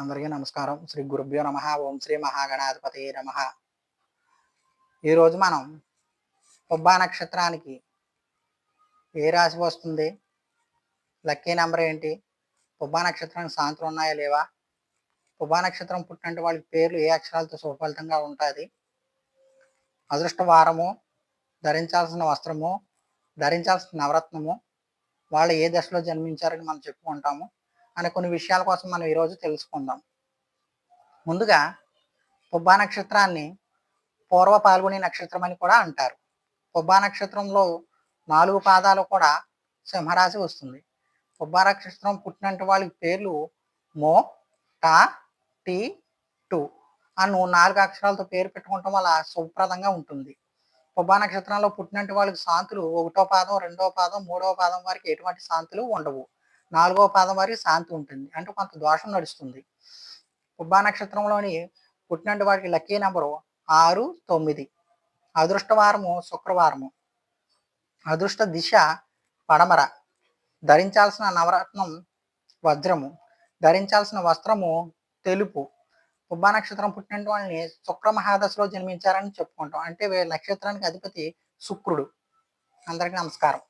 అందరికీ నమస్కారం. శ్రీ గురుభ్యో నమ. ఓం శ్రీ మహాగణాధిపతి నమ. ఈరోజు మనం పుబ్బా నక్షత్రానికి ఏ రాశి వస్తుంది? లక్కీ నెంబర్ ఏంటి? పుబ్బా నక్షత్రానికి సాయంత్రం ఉన్నాయా లేవా? పుబ్బా నక్షత్రం పుట్టినట్టు వాళ్ళ పేర్లు ఏ అక్షరాలతో సుఫలితంగా ఉంటుంది? అదృష్ట వారము ధరించాల్సిన వస్త్రము ధరించాల్సిన నవరత్నము వాళ్ళు ఏ దశలో జన్మించారని మనం చెప్పుకుంటాము. అనే కొన్ని విషయాల కోసం మనం ఈరోజు తెలుసుకుందాం. ముందుగా పుబ్బా నక్షత్రాన్ని పూర్వ పాల్గొని నక్షత్రం అని కూడా అంటారు. పుబ్బా నక్షత్రంలో నాలుగు పాదాలు కూడా సింహరాశి వస్తుంది. పుబ్బా నక్షత్రం పుట్టినట్టు వాళ్ళ పేర్లు మో టా టీ టు అను నాలుగు అక్షరాలతో పేరు పెట్టుకోవటం వల్ల శుభప్రదంగా ఉంటుంది. పుబ్బా నక్షత్రంలో పుట్టినట్టు వాళ్ళకి శాంతులు ఒకటో పాదం రెండో పాదం మూడవ పాదం వారికి ఎటువంటి శాంతులు ఉండవు. నాలుగో పాదం వారికి శాంతి ఉంటుంది. అంటే కొంత దోషం నడుస్తుంది. కుబ్బా నక్షత్రంలోని పుట్టినట్టు వారికి లక్కీ నెంబరు ఆరు తొమ్మిది. అదృష్టవారము శుక్రవారము. అదృష్ట దిశ పడమర. ధరించాల్సిన నవరత్నం వజ్రము. ధరించాల్సిన వస్త్రము తెలుపు. కుబ్బా నక్షత్రం పుట్టిన వాళ్ళని శుక్ర మహాదశలో జన్మించారని చెప్పుకుంటాం. అంటే నక్షత్రానికి అధిపతి శుక్రుడు. అందరికీ నమస్కారం.